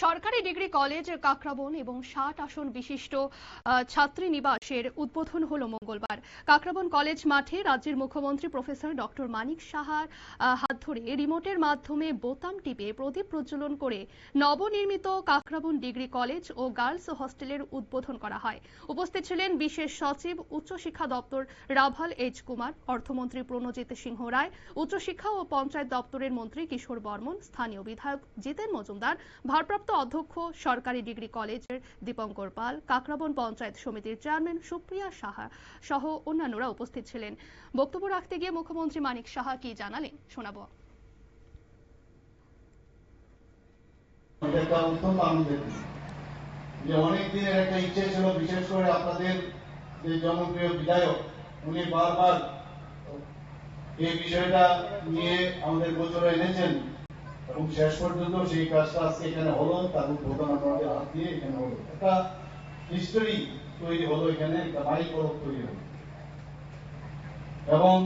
সরকারি degree college Kakraban এবং ষাট আসন বিশিষ্ট ছাত্রী নিবাসের উদ্বোধন হলো মঙ্গলবার। কাকরাবন কলেজ মাঠে রাজ্যের মুখ্যমন্ত্রী প্রফেসর ডক্টর মানিক সাহার হাত ধরে রিমোটের মাধ্যমে বোতাম টিপে প্রদীপ প্রজ্বলন করে নবনির্মিত কাকরাবন ডিগ্রি কলেজ ও গার্লস হস্টেলের উদ্বোধন করা হয়। উপস্থিত ছিলেন বিশেষ সচিব উচ্চশিক্ষা দপ্তর রাভাল এইচ কুমার, অর্থমন্ত্রী প্রণজিৎ সিংহ রায় উচ্চশিক্ষা ও পঞ্চায়েত দপ্তরের মন্ত্রী কিশোর বর্মন, স্থানীয় বিধায়ক জিতেন মজুমদার, ভারপ্রাপ্ত অধ্যক্ষ, সরকারি ডিগ্রি কলেজের দীপঙ্কর পাল, কাকরাবন পঞ্চায়েত সমিতির চেয়ারম্যান সুপ্রিয়া সাহা সহ অন্যান্যরা উপস্থিত ছিলেন। বক্তব্য রাখতে গিয়ে মুখ্যমন্ত্রী মানিক সাহা কি জানালেন, শোনাবো। যে অনেক দিনের একটা ইচ্ছে ছিল, বিশেষ করে আপনাদের যে জনপ্রিয় বিধায়ক, উনি বারবার এই বিষয়টা নিয়ে আমাদের গোচরে এনেছেন। এবং শেষ পর্যন্ত সেই কাজটা আজকে এখানে হলো, তার উদ্বোধন আমাদের হাত দিয়ে এখানে হলো। একটা হিস্টোরি তৈরি হলো এখানে, একটা মাইল ফলক তৈরি হলো। এবং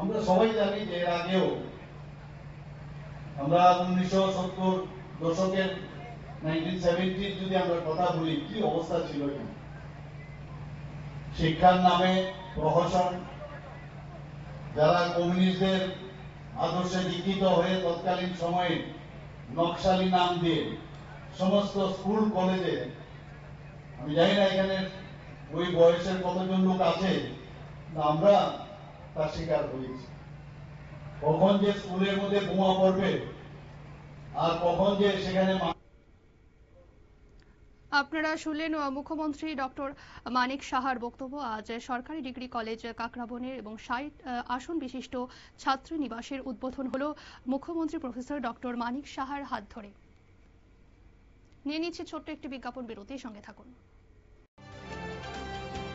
আমরা সবাই জানি যে এর আগেও আমরা উনিশশো সত্তর দশকের নাইনটিন সেভেন্টির যদি আমরা কথা বলি, কি অবস্থা ছিল এখানে? শিক্ষার নামে প্রহসন, যারা কমিউনিস্টদের আদর্শে দীক্ষিত হয়ে তৎকালীন সময়ে নকশালি নাম দিয়ে সমস্ত স্কুল, কলেজে, আমি জানি না এখানে ওই বয়সের কতজন লোক আছে আমরা তার শিকার হয়েছি কখন যে স্কুলের মধ্যে বোমা পড়বে আর কখন যে সেখানে আপনারা শুনলেন মুখ্যমন্ত্রী ডক্টর মানিক সাহার বক্তব্য। আজ সরকারি ডিগ্রি কলেজ কাকরাবনের এবং ষাট আসন বিশিষ্ট ছাত্রী নিবাসের উদ্বোধন হলো মুখ্যমন্ত্রী প্রফেসর ডক্টর মানিক সাহার হাত ধরে। নিয়ে নিচ্ছে ছোট্ট একটি বিজ্ঞাপন বিরতির সঙ্গে থাকুন।